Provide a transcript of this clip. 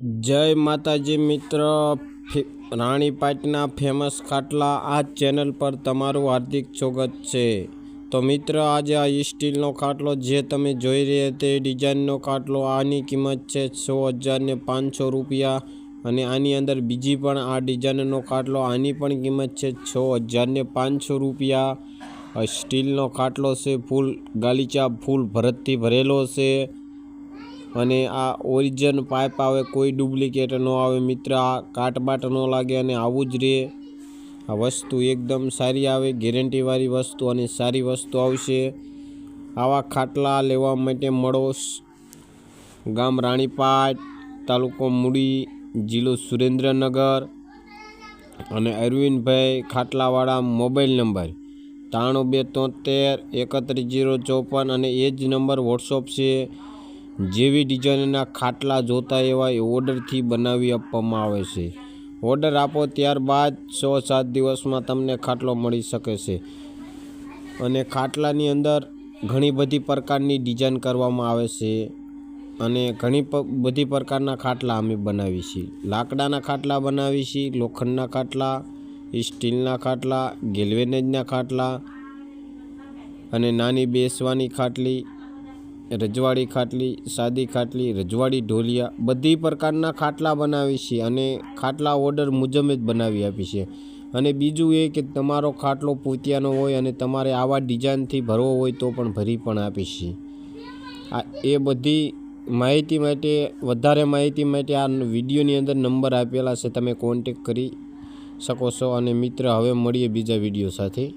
જય માતાજી મિત્ર રાણીપાટના ફેમસ ખાટલા આ ચેનલ પર તમારું હાર્દિક સ્વાગત છે. તો મિત્ર, આજે આ સ્ટીલનો ખાટલો જે તમે જોઈ રહ્યા તે ડિઝાઇનનો ખાટલો, આની કિંમત છે સો હજારને પાંચસો રૂપિયા અને આની અંદર બીજી પણ આ ડિઝાઇનનો ખાટલો, આની પણ કિંમત છે છ હજારને પાંચસો રૂપિયા. સ્ટીલનો ખાટલો છે, ફૂલ ગાલીચા, ફૂલ ભરતથી ભરેલો છે. અને આ ઓરિજિન પાઇપ આવે, કોઈ ડુપ્લિકેટ ન આવે, મિત્ર, આ કાટબાટ ન લાગે અને આવું જ રહે આ વસ્તુ એકદમ સારી આવે ગેરંટીવાળી વસ્તુ અને સારી વસ્તુ આવશે. આવા ખાટલા લેવા માટે મળો ગામ રાણીપાટ, તાલુકો મૂડી, જિલ્લો સુરેન્દ્રનગર અને અરવિંદભાઈ ખાટલાવાળા મોબાઈલ નંબર ત્રાણું બે તોતેર, એકત્રીસ, જીરો ચોપન અને એ જ નંબર વોટ્સઅપ છે. જેવી ડિઝાઇનના ખાટલા જોતા એવા ઓર્ડરથી બનાવી આપવામાં આવે છે. ઓર્ડર આપો ત્યારબાદ છ સાત દિવસમાં તમને ખાટલો મળી શકે છે. અને ખાટલાની અંદર ઘણી બધી પ્રકારની ડિઝાઇન કરવામાં આવે છે અને ઘણી બધી પ્રકારના ખાટલા અમે બનાવી છીએ. લાકડાના ખાટલા બનાવી છીએ, લોખંડના ખાટલા, સ્ટીલના ખાટલા, ગેલ્વેનેજના ખાટલા અને નાની બેસવાની ખાટલી રજવાડી ખાટલી, સાદી ખાટલી, રજવાડી ઢોલિયા, બધી પ્રકારના ખાટલા બનાવી છે અને ખાટલા ઓર્ડર મુજબ જ બનાવી આપી છે. અને બીજું એ કે તમારો ખાટલો પોતિયાનો હોય અને તમારે આવા ડિઝાઇનથી ભરવો હોય તો પણ ભરી પણ આપી છીએ આ એ બધી માહિતી માટે, વધારે માહિતી માટે આ વિડીયોની અંદર નંબર આપેલા છે. તમે કોન્ટેક કરી શકો છો અને મિત્ર, હવે મળીએ બીજા વીડિયો સાથે.